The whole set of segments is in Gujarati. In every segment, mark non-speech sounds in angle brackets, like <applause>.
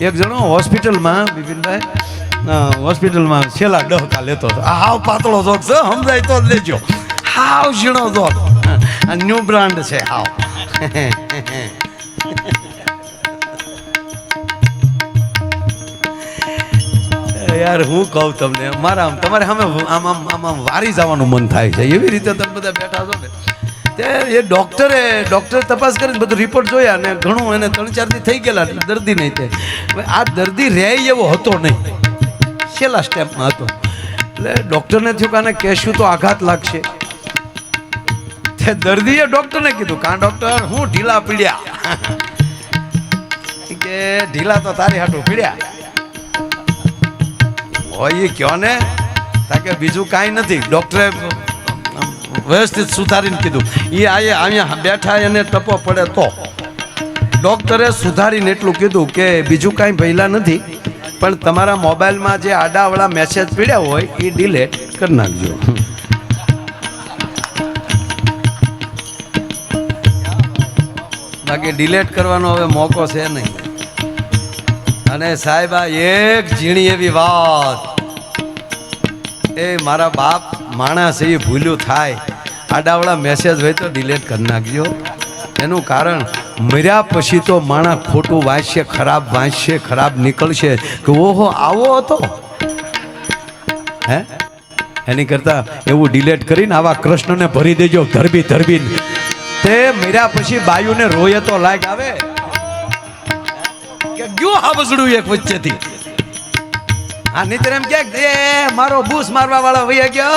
એક જણો હોસ્પિટલમાં, બિપિનભાઈ. હોસ્પિટલમાં છેલ્લા ડહકા લેતો હતો. હાવ પાતળો જોક છે, સમજાય તો લેજો. હાવ ઝીણો જોક. ન્યૂ બ્રાન્ડ છે હાવ. યાર, હું કહું તમને, મારા આમ, તમારે સામે આમ આમ આમ આમ વારી જવાનું મન થાય છે. એવી રીતે તમે બધા બેઠા છો ને. તે એ ડૉક્ટરે ડોક્ટરે તપાસ કરીને બધું રિપોર્ટ જોયા અને ઘણું એને ત્રણ ચાર દી થઈ ગયેલા દર્દી નહીં તે આ દર્દી રહે એવો હતો નહીં. છેલ્લા સ્ટેપમાં હતો. એટલે ડૉક્ટરને થયું કે આને કહેશું તો આઘાત લાગશે. તે દર્દીએ ડૉક્ટરને કીધું કાં ડૉક્ટર હું ઢીલા પીડ્યા. <laughs> કે ઢીલા તો તારી હાટું પીડ્યા. હોય એ કયો ને? તાકે બીજું કાંઈ નથી. ડૉક્ટરે વ્યવસ્થિત સુધારીને કીધું. એ આ અહીંયા બેઠા એને ટપો પડે તો. ડૉક્ટરે સુધારીને એટલું કીધું કે બીજું કાંઈ ભયલા નથી, પણ તમારા મોબાઈલમાં જે આડાવાળા મેસેજ પીડ્યા હોય એ ડિલેટ કરી નાખજો. બાકી ડિલેટ કરવાનો હવે મોકો છે નહીં. અને સાહેબ, આ એક ઝીણી એવી વાત. એ મારા બાપ માણસ એ ભૂલ્યું થાય. આડાવડા મેસેજ હોય તો ડિલેટ કરી નાખજો. એનું કારણ, મર્યા પછી તો માણસ ખોટું વાંચશે, ખરાબ વાંચશે, ખરાબ નીકળશે. કે ઓહો, આવો હતો. હે? એની કરતાં એવું ડિલેટ કરીને આવા કૃષ્ણને ભરી દેજો, ધરબી ધરબીને તે મર્યા પછી બાયુને રોયે તો લાગ આવે. કે ગયું હાવસડું એક વચ્ચેથી? આ નીતર એમ ક્યાંક દે, મારો ભૂસ મારવા વાળો ભાઈ ગયો.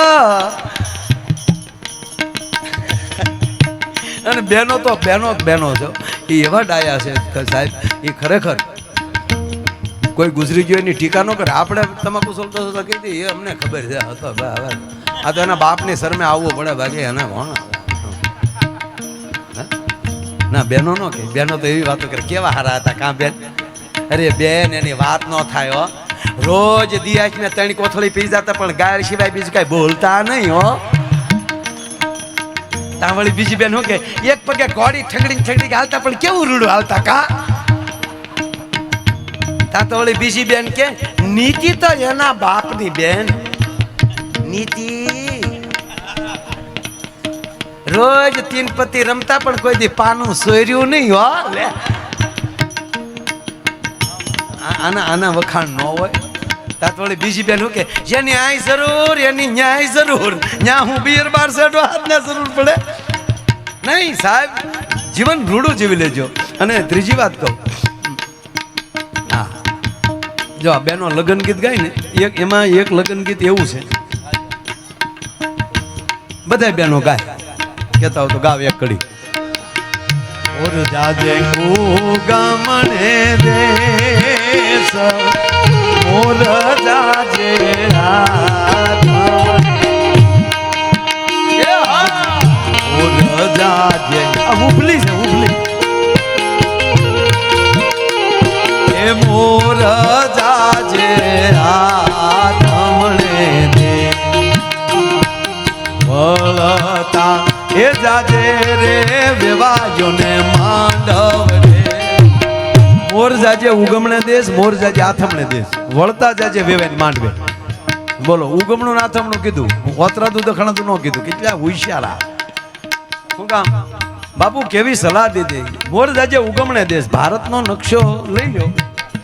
અને બેનો તો, બેનો જ બેનો છો. એ એવા ડાયા છે સાહેબ એ ખરેખર કોઈ ગુજરી ગયો એની ટીકા ન કરે. આપણે તમાકુ સોલતો કહી દઈએ એ અમને ખબર છે. હતો હવે આ તો એના બાપની શરમે આવવું પડે બાકી એને કોણ ના, બેનો નો કે બેનો તો એવી વાતો કરે. કેવા હારા હતા કાં બેન? અરે બેન, એની વાત ન થાય હો. રોજ દિયાશ ને ત્રણ કોથળી પી જતા, પણ ગાય સિવાય બીજું કઈ બોલતા નહીં, હો. તાવળી વળી બીજી બેન શું કે, એક પગે ઘોડી ઠગડી ઠગડી હાલતા, પણ કેવું રૂડું હાલતા, કા? તા તો વળી બીજી બેન કે, નીતિ તો એના બાપની બેન. નીતિ. રોજ તીન પતિ રમતા, પણ કોઈ દી પાનું સોર્યું નહીં, હો. લે. આના આના વખાણ ન હોય. તાત વળી બીજી બેન કે, જેની આય જરૂર, એની ન્યાય જરૂર. ન્યા હું બીર બાર સેડો હાથને જરૂર પડે. નહીં, સાહેબ, જીવન રૂડું જીવી લેજો. અને ત્રીજી વાત કહું. હા. જો આ બેનો લગ્ન ગીત ગાય ને, એક એમાં એક લગ્ન ગીત એવું છે. બધા બેનો ગાય. કહેતા હો તો ગાવ એક કડી. ઓર જાજે ગામણે દેશ મોર જાજે ઓર જાજે. ઉભલી છે એ મોર જાજે આથમણે દે વળતા એ જાજે રે વેવાયોને માંડવ રે મોર જાજે ઉગમણે દેશ, મોર જાજે આથમણે દેશ. વળતા જાજે વેવાય માંડવે. બોલો, ઉગમણું આથમણું કીધું. ઓતરાતું દખણાતું ન કીધું. કેટલા હોશિયારા શું કામ? બાપુ, કેવી સલાહ દીધી? મોર જાજે ઉગમણે દેશ. ભારતનો નકશો લઈ લો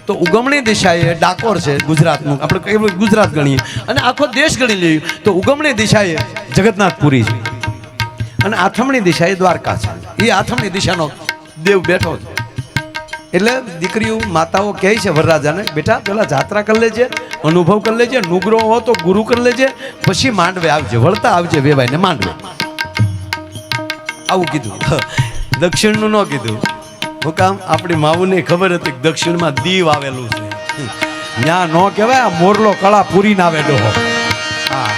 તો ઉગમણી દિશાએ ડાકોર છે ગુજરાતનું. આપણે કઈ ગુજરાત ગણીએ. અને આખો દેશ ગણી લઈએ તો ઉગમણી દિશાએ જગન્નાથપુરી છે. અને આથમણી દિશાએ દ્વારકા છે. એ આથમણી દિશાનો દેવ બેઠો છે. એટલે દીકરીઓ, માતાઓ કહે છે વરરાજાને, બેટા, પેલા જાત્રા કરી લેજે, અનુભવ કરી લેજે, નુગરો હો તો ગુરુ કરી લેજે, પછી માંડવે આવજે, વળતા આવજે, વેવાઈને માંડવે. આવું કીધું. દક્ષિણનું ન કીધું. હું કામ, આપણી માવુને ખબર હતી કે દક્ષિણમાં દીવ આવેલું છે. ત્યાં ન કહેવાય, આ મોરલો કળા પૂરીને આવે આવેલો હા.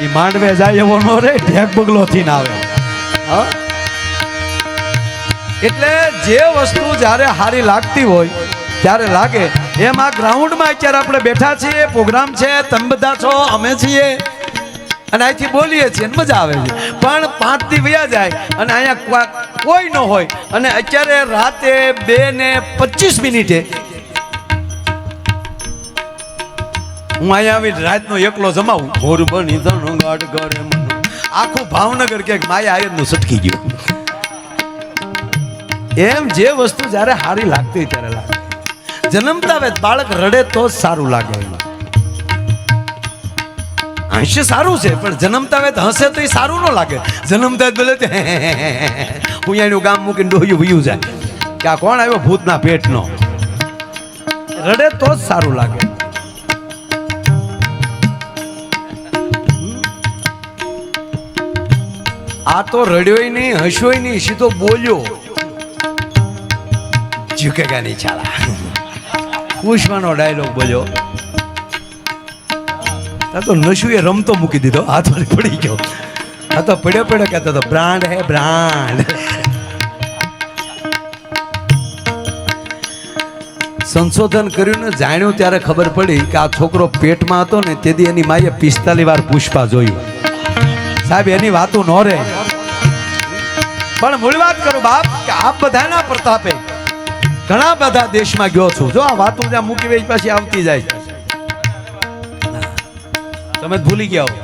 એ માંડવે જાય એવો ન રે ઢેક બગલો થી આવે. હા? એટલે જે વસ્તુ જ્યારે સારી લાગતી હોય ત્યારે લાગે. એમ આ ગ્રાઉન્ડમાં અત્યારે આપણે બેઠા છીએ પ્રોગ્રામ છે તમે બધા છો અમે છીએ. અને અહીંથી બોલીએ છીએ અને મજા આવે છે. પણ પાંચથી વયા જાય અને અહીંયા કોઈ ન હોય. અને અત્યારે રાતે બે ને પચીસ મિનિટે હું અહીંયા આવી રાતનો એકલો જમાવું. ભોર બની ધણગાટ કરે મન. આખું ભાવનગર કે માયા આયરનું સટકી ગયું. એમ જે વસ્તુ જ્યારે સારી લાગતી ત્યારે લાગે. જન્મતા વેત બાળક રડે તો જ સારું લાગે એમાં. સારું છે, પણ જન્મતા વેત હસે તો એ સારું ન લાગે. જન્મતા તે, હું એનું ગામ મૂકીને ડોહ્યું વયું જાય. કે આ કોણ આવ્યો? ભૂતના પેટનો. રડે તો જ સારું લાગે. આ તો રડ્યોય નહીં, હસ્યોય નહીં, સીધો બોલ્યો. ઝુકેગા નહીં ચાલા પુષ્પાનો ડાયલોગ બોલ્યો. આ તો નશુએ રમતો મૂકી દીધો. હાથ વળી પડી ગયો. આ તો પડ્યો પડ્યો કહેતો હતો, બ્રાન્ડ હે, બ્રાન્ડ. સંશોધન કર્યું ને જાણ્યું ત્યારે ખબર પડી કે આ છોકરો પેટમાં હતો ને તેથી એની માએ પિસ્તાલી વાર પુષ્પા જોયું. સાહેબ, એની વાતો ન રહે. પણ મૂળ વાત કરું બાપ, કે આપ બધાના પ્રતાપે ઘણા બધા દેશમાં ગયો છું. જો આ વાતો ત્યાં મૂકી વેચ પછી આવતી જાય. તમે ભૂલી ગયા હો.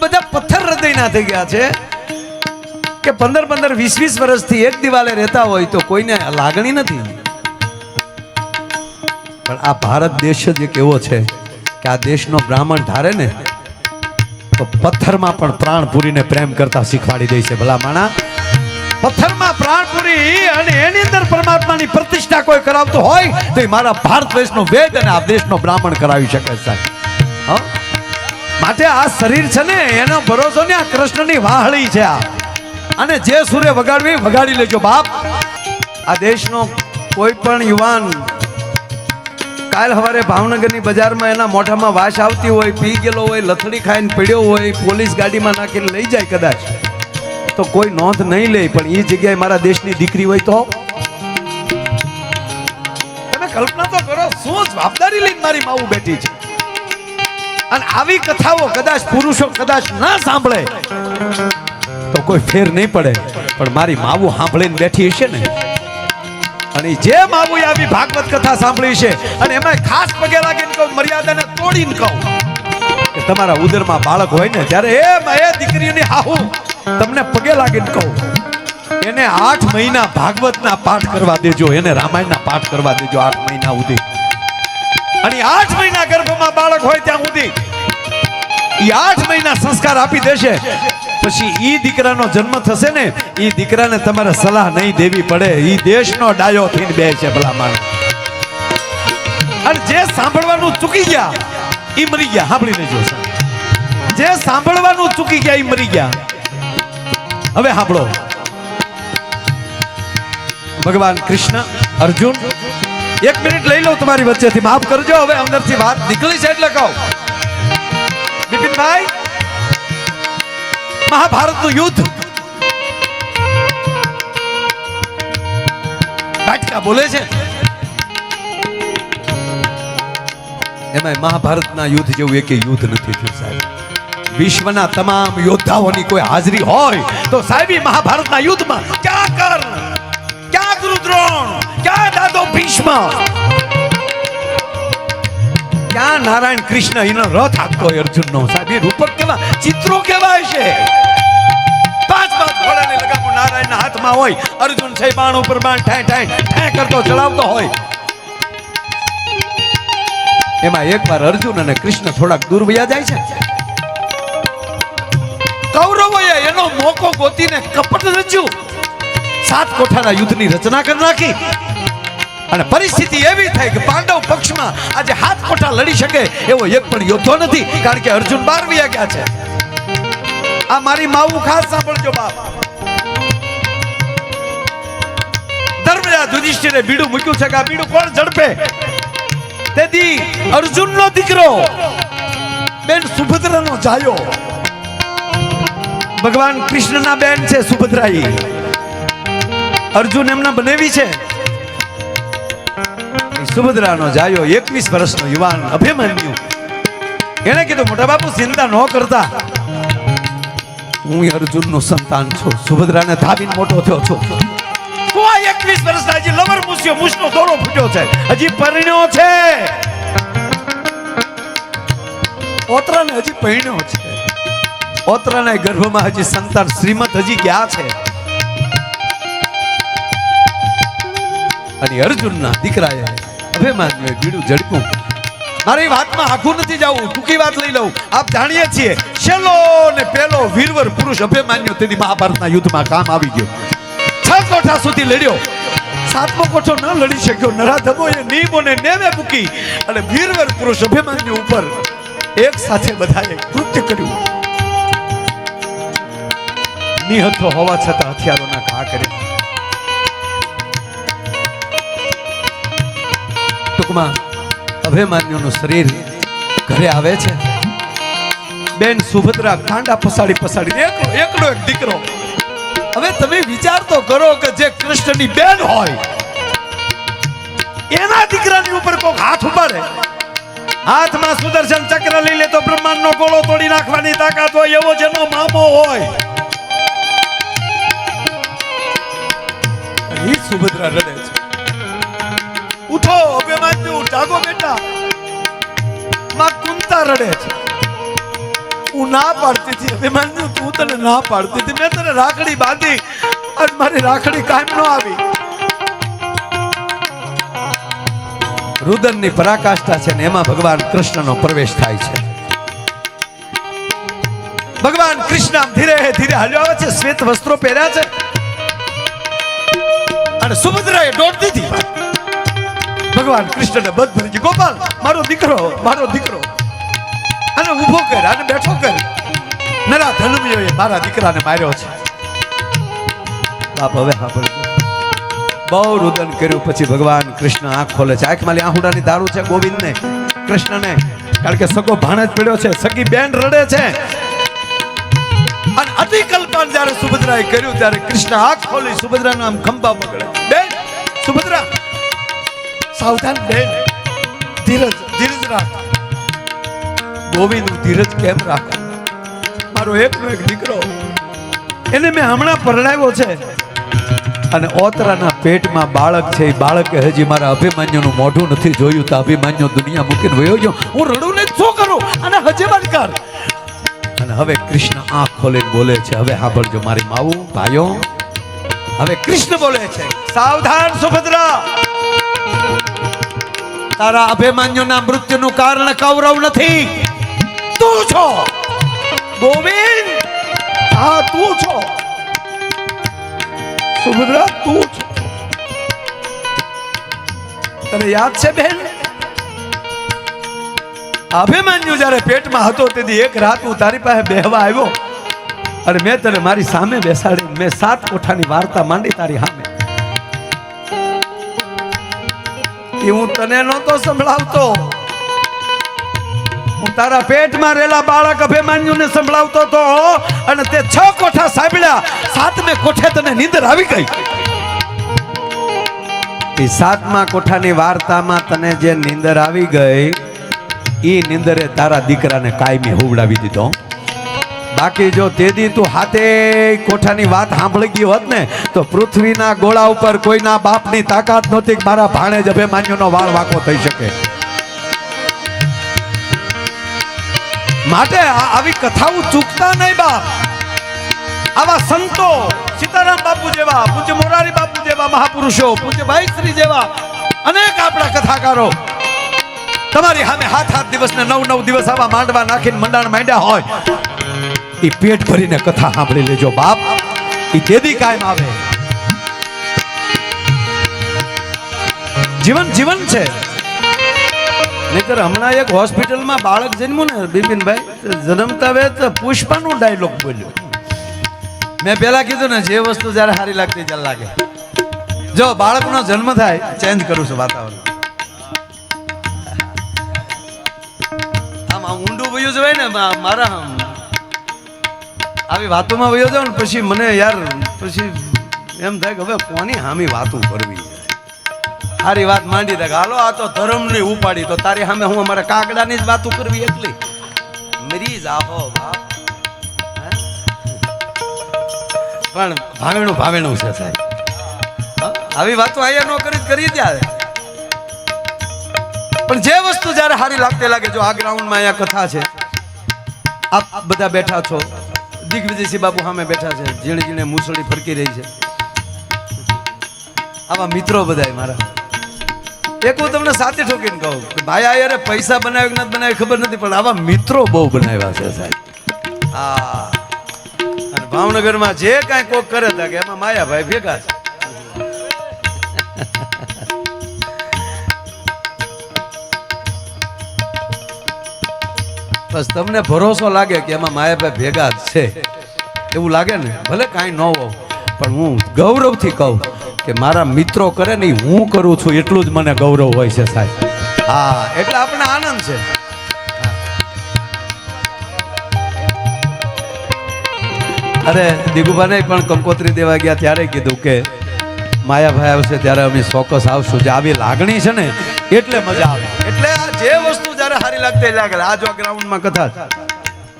બધા પથ્થર હૃદયના થઈ ગયા છે. કે પંદર પંદર, વીસ વીસ વર્ષથી એક દિવાલે રહેતા હોય તો કોઈને લાગણી નથી. પણ આ ભારત દેશ જ એક એવો છે કે આ દેશનો બ્રાહ્મણ ધારે ને તો પથ્થરમાં પણ પ્રાણ પૂરીને પ્રેમ કરતા શીખવાડી દે છે ભલા માણા. પથ્થરમાં પ્રાણ પૂરી અને એની અંદર પરમાત્માની પ્રતિષ્ઠા કોઈ કરાવતો હોય તો એ મારા ભારત દેશનો વેદ અને આ દેશનો બ્રાહ્મણ કરાવી શકે સાહેબ. હા? માટે આ શરીર છે ને, એનો ભરોસો ને આ કૃષ્ણની વાહળી છે આ. અને જે સૂર્ય વગાડવી, વગાડી લેજો બાપ. આ દેશનો કોઈ પણ યુવાન કાલ સવારે ભાવનગરની બજારમાં એના મોઢામાં વાસ આવતી હોય, પી ગયેલો હોય, લથડી ખાઈને પડ્યો હોય, પોલીસ ગાડીમાં નાખીને લઈ જાય કદાચ. તો કોઈ નોંધ નહીં લે, પણ એ જગ્યાએ મારા દેશની દીકરી હોય તો? તમે કલ્પના તો કરો, શું જવાબદારી લઈને મારી માવું બેઠી છે? અને આવી કથાઓ કદાચ પુરુષો કદાચ ના સાંભળે, તો કોઈ ફેર નહીં પડે. પણ મારી માવું સાંભળીને બેઠી હશે ને? અને જે માવું આવી ભાગવત કથા સાંભળી છે અને એમાં ખાસ પગે લાગીને કહું, મર્યાદાને તોડીને કહું કે તમારા ઉદરમાં બાળક હોય ને, ત્યારે એ એ દીકરીની હાહુ, તમને પગે લાગીને કહું, એને આઠ મહિના ભાગવતના પાઠ કરવા દેજો, એને રામાયણના પાઠ કરવા દેજો આઠ મહિના સુધી. અને આઠ મહિના ગર્ભમાં બાળક હોય ત્યાં સુધી ઈ આઠ મહિના સંસ્કાર આપી દેશે. પછી એ દીકરાનો જન્મ થશે ને એ દીકરાને તમારે સલાહ નહીં દેવી પડે. એ દેશનો ડાયો થઈને બે છે ભલા માણસ. અને જે સાંભળવાનું ચૂકી ગયા એ મરી ગયા. સાંભળીને જોશે જે સાંભળવાનું ચૂકી ગયા એ મરી ગયા. હવે સાંભળો. ભગવાન કૃષ્ણ, અર્જુન, એક મિનિટ લઈ લો તમારી વચ્ચેથી. માફ કરજો, હવે અંદરથી વાત નીકળી છે એટલે કહું. બિપિનભાઈ મહાભારતનું યુદ્ધ. બોલે છે. એમાં મહાભારતના યુદ્ધ જેવું એક યુદ્ધ નથી થયું સાહેબ. વિશ્વના તમામ યોદ્ધાઓની કોઈ હાજરી હોય તો સાહેબ મહાભારતના યુદ્ધમાં ક્યાં કર્ણ, ક્યાં ગુરુ ક્યાં દાદો ભીષ્મ ક્યાં નારાયણ કૃષ્ણ એનો રથ આપતો હોય અર્જુનનો. સાહેબ, એ રૂપક કેવા? ચિત્રો કેવાય છે? પાંચ પાંચ ઘોડાને લગામો નારાયણના હાથમાં હોય. અર્જુન છે બાણ ઉપર બાણ ઠાય ઠાય ઠાય કરતો ચડાવતો હોય. એમાં એકવાર અર્જુન અને કૃષ્ણ થોડાક દૂર વયા જાય છે. કૌરવોએ એનો મોકો ગોતીને કપટ રચ્યું. સાત કોઠાના યુદ્ધની રચના કરી નાખી. અને પરિસ્થિતિ એવી થઈ કે પાંડવ પક્ષમાં આજે હાથ કોઠા લડી શકે એવો એક પણ યોદ્ધો નથી, કારણ કે અર્જુન બાર વયા ગયા છે. આ મારી માવું ખાસ સાંભળજો બાપ. ધર્મરાજ યુધિષ્ઠિરે બીડું મૂક્યું છે કે આ બીડું કોણ ઝડપે? તેથી અર્જુનનો દીકરો, બેન સુભદ્રાનો જાયો. ભગવાન કૃષ્ણના બેન છે સુભદ્રાઈ. અર્જુન એમના બનેવી છે. સુભદ્રાનો જાયો એકવીસ વર્ષનો યુવાન અભિમન્યુ. એને કીધું, મોટા બાપુ, ચિંતા ન કરતા. હું અર્જુનનું સંતાન છું. સુભદ્રાને ધાવીને મોટો થયો છું. તું આ એકવીસ વર્ષના હજી લવર મૂસ્યો મૂસનો દોરો ફૂટ્યો છે. હજી પરણ્યો છે. ઓતરાને હજી પહેણ્યો છે. ઓતરાના ગર્ભમાં હજી સંતાન શ્રીમત હજી ગયા છે. અને અર્જુનના દીકરાએ અભિમાન્યુએ બીડું ઝડપ્યું મારી વાતમાં આખું નથી જવું, ટૂંકી વાત લઈ લઉં. આપ જાણીએ છીએ, છેલ્લો ને પેલો વીરવર પુરુષ અભિમાન્યુ તેની મહાભારતના યુદ્ધમાં કામ આવી ગયો. છ કોઠા સુધી લડ્યો. સાતમો કોઠો ન લડી શક્યો. નરાધમોએ નિયમોને નેવે મૂકી અને વીરવર પુરુષ અભિમાન્યુ ઉપર એક સાથે બધાએ કૃત્ય કર્યું. નિહતો હોવા છતાં હથિયારોના ઘા કર્યા. ટૂંકમાં અભિમાન્યુનું શરીર ઘરે આવે છે. બેન સુભદ્રા કાંડા પસાડી પસાડી એકલો એકલો એક દીકરો. હવે તમે વિચાર તો કરો કે જે કૃષ્ણની બેન હોય, એના દીકરાની ઉપર કોક હાથ ઉપાડે. હાથમાં સુદર્શન ચક્ર લઈ લે તો બ્રહ્માંડનો ગોળો તોડી નાખવાની તાકાત હોય એવો જેનો મામો હોય. ઈ સુભદ્રા રડે. ઉઠો, અભિમાન્યુ, જાગો બેટા. માં કુંતા રડે છે. હું ના પાડતી હતી, અભિમાન્યુ, તું તને ના પાડતી હતી. મેં તને રાખડી બાંધી અને મારી રાખડી કાયમ ન આવી. રુદનની પરાકાષ્ઠા છે ને એમાં ભગવાન કૃષ્ણનો પ્રવેશ થાય છે. ભગવાન કૃષ્ણ ધીરે ધીરે હાલ્યો આવે છે, શ્વેત વસ્ત્રો પહેર્યા છે. અને સુભદ્રાએ દોડ દીધી ભગવાન કૃષ્ણને બધ ભરી ગોપાલ, મારો દીકરો મારો દીકરો. અને ઊભો કર અને બેઠો કર. નરા ધર્મીઓએ મારા દીકરાને માર્યો છે. બાપ હવે સાંભળજો. બહુ રુદન કર્યું, પછી ભગવાન કૃષ્ણ આંખ ખોલે છે. આંખમાં આહુડાની દારૂ છે ગોવિંદને, કૃષ્ણને. કારણ કે સગો ભાણે જ પડ્યો છે. સગી બેન રડે છે. અને અતિ કલ્પન જ્યારે સુભદ્રાએ કર્યું, ત્યારે કૃષ્ણ આંખ ખોલી સુભદ્રાના આમ ખંભા પકડે. બેન, સુભદ્રા. સાવધાન બેન ધીરજ ધીરજ રાખ. ગોવિંદ, ધીરજ કેમ રાખ? મારો એકનો એક દીકરો. એને મેં હમણાં પરણાવ્યો છે. અને ઓતરાના પેટમાં બાળક છે. એ બાળકે હજી મારા અભિમાન્યુનું મોઢું નથી જોયું તો અભિમાન્યુ દુનિયા મૂકીને વયો ગયો. હું રડું ને શું કરું? અને હજે કર. અને હવે કૃષ્ણ આંખ ખોલીને બોલે છે. હવે સાંભળજો મારી માવું ભાઈઓ. હવે કૃષ્ણ બોલે છે. સાવધાન, સુભદ્રા. તારા અભિમાન્યુના મૃત્યુનું કારણ કૌરવ નથી. તું છો. ગોવિંદ. હા, તું છો. સુભદ્રા, તું છો. તને યાદ છે બેન? અભિમાન્યુ જ્યારે પેટમાં હતો, તેથી એક રાત હું તારી પાસે બેહવા આવ્યો. અને મેં તને મારી સામે બેસાડી, મેં સાત કોઠાની વાર્તા માંડી તારી સામે. એ હું તને નહોતો સંભળાવતો. હું તારા પેટમાં રહેલા બાળક અભિમાન્યુને સંભળાવતો હતો અને તે છ કોઠા સાંભળ્યા. સાતમે કોઠે તને નીંદર આવી ગઈ. એ સાતમા કોઠાની વાર્તામાં તને જે નીંદર આવી ગઈ એ નીંદરે તારા દીકરાને કાયમી હુવડાવી દીધો. બાકી જો તેદી તું હાથે કોઠાની વાત સાંભળી ગઈ હોત ને, તો પૃથ્વીના ગોળા ઉપર કોઈના બાપની તાકાત નહોતી મારા ભાણે જ અભિમાન્યુનો વાળ વાંકો થઈ શકે. માટે આવી કથાઓ ચૂકતા નહીં બાપ. આવા સંતો, સીતારામ બાપુ જેવા, પૂજ્ય મોરારી બાપુ જેવા, મહાપુરુષો, પૂજ્ય ભાઈશ્રી જેવા, અનેક આપણા કથાકારો તમારી સામે હાથ હાથ દિવસ ને નવ નવ દિવસ આવા માંડવા નાખીને મંડાણ માંડ્યા હોય. એ પેટ ભરીને કથા સાંભળી લેજો, બાપ. એ તેદી કાયમ આવે. જીવન જીવન છે. નહીતર હમણાં એક હોસ્પિટલમાં બાળક જન્મ્યું ને, બિપિનભાઈ જન્મતા વે પુષ્પાનું ડાયલોગ બોલ્યો. મેં પહેલા કીધું ને, જે વસ્તુ જ્યારે સારી લાગતી ત્યારે લાગે. જો, બાળકનો જન્મ થાય, ચેન્જ કરું છું વાતાવરણ. આમ ઊંડું ઊંડું જ હોય ને મારા આવી વાતોમાં વયો જાઉં ને પછી મને યાર, પછી એમ થાય કે હવે કોની હામી વાતો કરવી સારી વાત માંડી દે હાલો, આ તો ધર્મની ઉપાડી, તો તારી સામે હું અમારે કાગડાની જ વાતો કરવી એટલી? મરી જાહો બાપ. પણ ભાવેણું ભાવેણું છે સાહેબ. આવી વાતો અહીંયા ન કરી કરી ત્યારે. પણ જે વસ્તુ જ્યારે સારી લાગતી લાગે, જો આ ગ્રાઉન્ડમાં અહીંયા કથા છે, આપ બધા બેઠા છો દિગ્વિજયસિંહ બાપુ સામે બેઠા છે. ઝીણે ઝીણે મૂસળી ફરકી રહી છે. આવા મિત્રો બધા મારા. એક હું તમને સાથે ઠોકીને કહું કે ભાઈ યાર પૈસા બનાવ્યો કે નથી બનાવ્યો ખબર નથી, પણ આવા મિત્રો બહુ બનાવ્યા છે સાહેબ. હા. અને ભાવનગરમાં જે કાંઈ કોક કરે તા કે એમાં માયાભાઈ ભેગા છે. બસ તમને ભરોસો લાગે કે એમાં માયાભાઈ ભેગા જ છે. એવું લાગે ને? ભલે કાંઈ ન હોવ પણ હું ગૌરવથી કહું કે મારા મિત્રો કરે ને હું કરું છું, એટલું જ મને ગૌરવ હોય છે સાહેબ. હા, એટલે આપણે આનંદ છે. અરે, દીગુભાને પણ કંકોત્રી દેવા ગયા ત્યારે કીધું કે માયાભાઈ આવશે ત્યારે અમે ચોક્કસ આવશું. જે આવી લાગણી છે ને, એટલે મજા આવે. એટલે આ જે વસ્તુ જ્યારે સારી લાગતી લાગે આ જો ગ્રાઉન્ડમાં કથા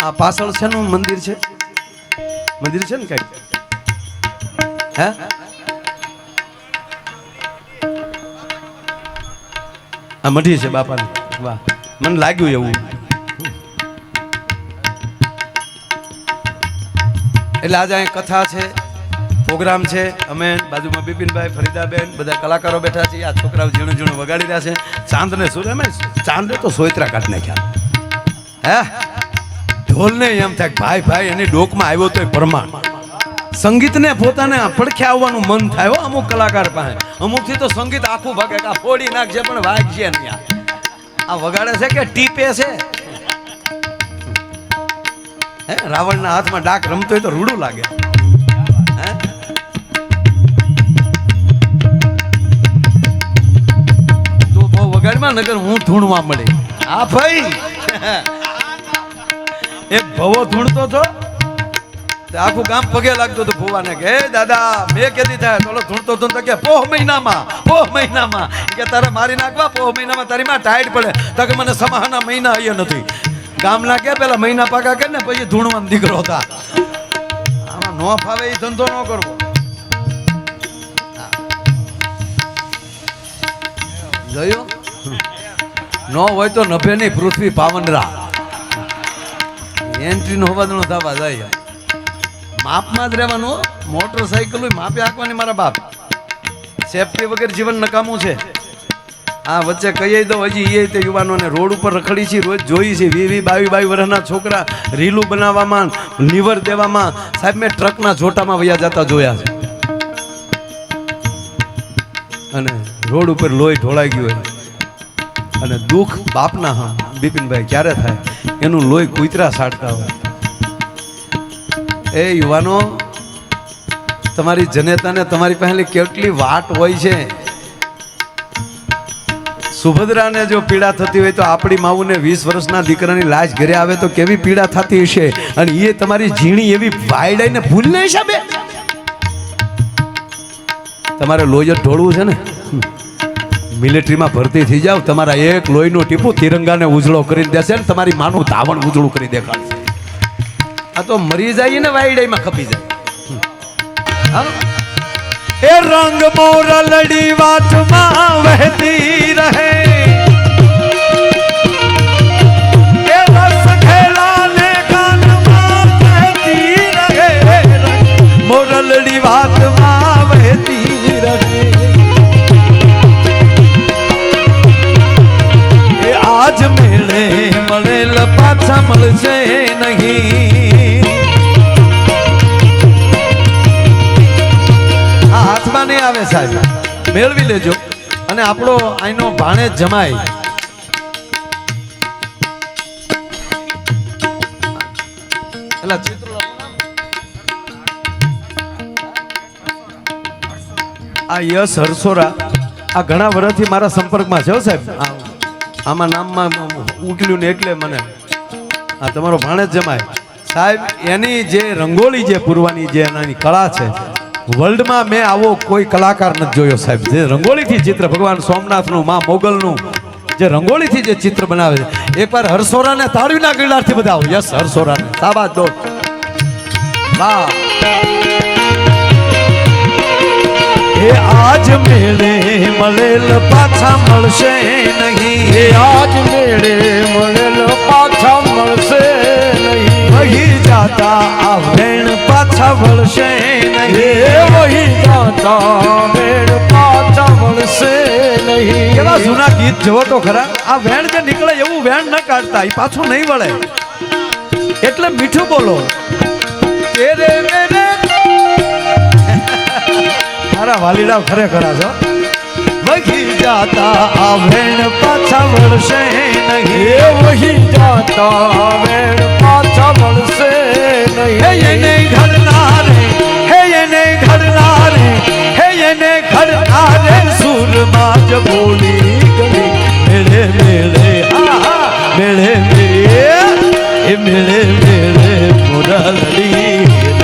આ પાછળ છે નું મંદિર છે. મંદિર છે ને કઈ હે? આ મઢી છે બાપાની. વાહ. મને લાગ્યું એવું. એટલે આજે અહીં કથા છે. પ્રોગ્રામ છે. અમે બાજુમાં બિપિનભાઈ, ફરીદાબેન બધા કલાકારો બેઠા છે આ છોકરાઓ ઝીણું ઝીણું વગાડી રહ્યા છે. ચાંદને શું અમે ચાંદે તો સોયત્રા કાઢ નાખ્યા. હે? ઢોલને એમ થાય ભાઈ ભાઈ, એની ડોકમાં આવ્યો તો એ પરમાણ. સંગીતને પોતાને પડખે આવવાનું મન થાય હો અમુક કલાકાર પાસે. અમુકથી તો સંગીત આખું ભાગે આ ફોડી નાખશે પણ વાગશે નહીં. આ વગાડે છે કે ટીપે છે? હે? રાવણના હાથમાં ડાક રમતો હોય તો રૂડું લાગે. વગાડમાં નગર હું ધૂણવા મળી. હા ભાઈ. એ ભવો ધૂણતો હતો આખું ગામ પગે લાગતું હતું ભુવાને કે "હે દાદા મેં કેદી થાય તોલો ધૂણતો હતો તો કે પોહ મહિનામાં પોહ મહિનામાં. કે તારે મારી નાખવા પોહ મહિનામાં તારી માં ટાઈટ પડે. તો કે મને સમાહાના મહિના અહીંયા નથી. ગામના કે પેલા મહિના પાકા કે ને પછી ધૂણવાનો દીકરો હતા. આમાં નો ફાવે એ ધંધો ન કરવો. જોયું. ન હોય તો નભે નહીં, પૃથ્વી પાવનરા એન્ટ્રી નો હોવા ન થવા જાય માપમાં જ રહેવાનું મોટરસાઇકલ માપે હાંકવાની મારા બાપ. સેફટી વગર જીવન નકામું છે. આ વચ્ચે કહીએ તો હજી એ તે યુવાનોને રોડ ઉપર રખડી છે, રોજ જોઈ છે, વી બાવી બાવી વર્ષના છોકરા રીલું બનાવવામાં લીવર દેવામાં. સાહેબ, મેં ટ્રકના જોટામાં વયા જતા જોયા છે. અને રોડ ઉપર લોહી ઢોળાઈ ગયું હોય. અને દુઃખ બાપના હા, બિપિનભાઈ, ક્યારે થાય? એનું લોહી કૂતરા સાડતા હોય. એ યુવાનો, તમારી જનેતાને તમારી પહેલી કેટલી વાટ હોય છે? સુભદ્રાને જો પીડા થતી હોય તો આપણી માવુને વીસ વર્ષના દીકરાની લાશ ઘરે આવે તો કેવી પીડા થતી હશે? અને એ તમારી ઝીણી એવી વાયડાઈને નહીં સાબે તમારે જ ઢોળવું છે ને? મિલિટરીમાં ભરતી થઈ જાવ તમારા એક લોહીનું ટીપું તિરંગાને ઉજળો કરી દેશે ને તમારી માનું ધાવણ ઉજળું કરી દેખાડશે. આ તો મરી જાય ને વાયડાઈમાં ખપી જાય? એ રંગ મોર લડી વાટમાં વહેતી રહે. મેળવી લેજો. અને આપણો અહીંનો ભાણે જમાય એટલે આ યશ હરસોરા. આ ઘણા વર્ષથી મારા સંપર્કમાં છે સાહેબ. આમાં નામમાં ઉકલ્યું ને એટલે મને આ તમારો ભાણે જમાય સાહેબ, એની જે રંગોળી જે પૂરવાની જે એની કળા છે વર્લ્ડમાં મેં આવો કોઈ કલાકાર નથી જોયો સાહેબ. જે રંગોળીથી ચિત્ર ભગવાન સોમનાથનું મા મોગલનું જે રંગોળીથી જે ચિત્ર બનાવે છે. એકવાર હરસોરાને તાળવીના ગીલારથી બધા યસ હરસોરાને. સાબાદ દો. એ આજ મેળે મળેલ પાછા મળશે નહીં. એ આજ મેળે મળેલ પાછા મળશે નહીં. વહી જાતા આ વેણ પાછા વળશે નહીં. મેળ પાછા મળશે નહીં. એવા જૂના ગીત જોવો તો ખરા. આ વેણ જે નીકળે એવું વેણ ન કાઢતા એ પાછું નહીં વળે. એટલે મીઠું બોલો. તેરે મેરે. મારા વાલીડા ખરેખર છો. વહી જાતા આ વેણ પાછા વળશે નહીં. વહી જાતા વેણ પાછા મળશે નહીં. એને નહીં એને ઘડનારે સુરમાં જ બોલી ગઈ મેળે મેળે હા હા મેળે મેળે એ મેળે મેળે મોરા લડી